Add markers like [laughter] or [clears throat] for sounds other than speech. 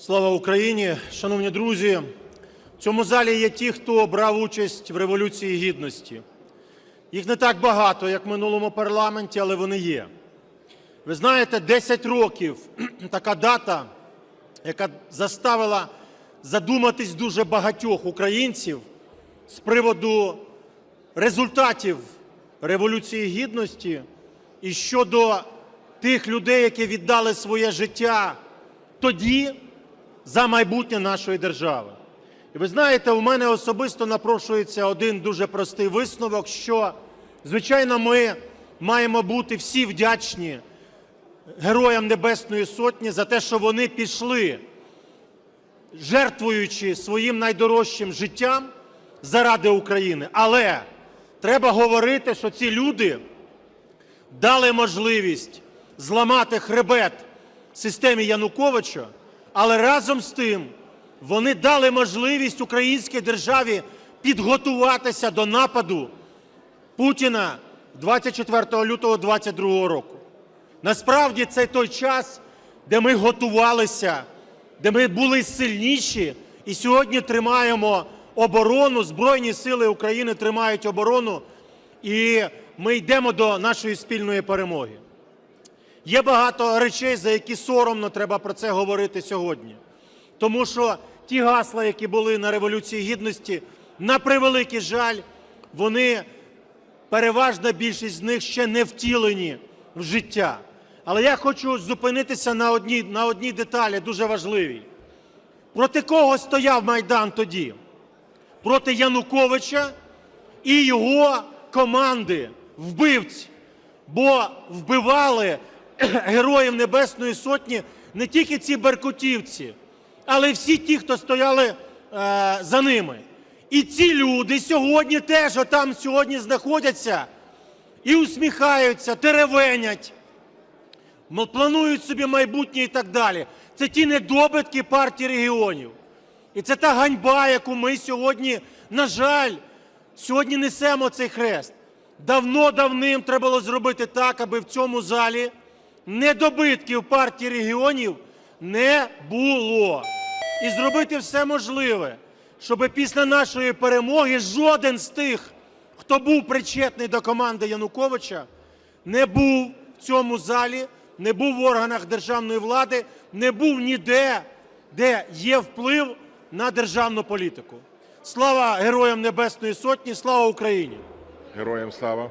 Слава Україні! Шановні друзі, в цьому залі є ті, хто брав участь в Революції Гідності. Їх не так багато, як в минулому парламенті, але вони є. Ви знаєте, 10 років [clears throat] така дата, яка заставила задуматись дуже багатьох українців з приводу результатів Революції Гідності і щодо тих людей, які віддали своє життя тоді за майбутнє нашої держави. І ви знаєте, у мене особисто напрошується один дуже простий висновок, що, звичайно, ми маємо бути всі вдячні Героям Небесної Сотні за те, що вони пішли, жертвуючи своїм найдорожчим життям заради України. Але треба говорити, що ці люди дали можливість зламати хребет системі Януковича, але разом з тим вони дали можливість українській державі підготуватися до нападу Путіна 24 лютого 2022 року. Насправді це той час, де ми готувалися, де ми були сильніші і сьогодні тримаємо оборону, Збройні сили України тримають оборону, і ми йдемо до нашої спільної перемоги. Є багато речей, за які соромно треба про це говорити сьогодні. Тому що ті гасла, які були на Революції Гідності, на превеликий жаль, вони, переважна більшість з них ще не втілені в життя. Але я хочу зупинитися на одній, на одній деталі, дуже важливій. Проти кого стояв Майдан тоді? Проти Януковича і його команди вбивць. Бо вбивали [coughs] героїв Небесної Сотні не тільки ці беркутівці, але й всі ті, хто стояли е, за ними. І ці люди сьогодні теж отам сьогодні знаходяться і усміхаються, теревенять, планують собі майбутнє і так далі. Це ті недобитки партії регіонів. І це та ганьба, яку ми сьогодні, на жаль, сьогодні несемо цей хрест. Давно-давним треба було зробити так, аби в цьому залі недобитків партії регіонів не було. І зробити все можливе, щоб після нашої перемоги жоден з тих, хто був причетний до команди Януковича, не був в цьому залі, не був в органах державної влади, не був ніде, де є вплив на державну політику. Слава Героям Небесної Сотні, слава Україні! Героям слава.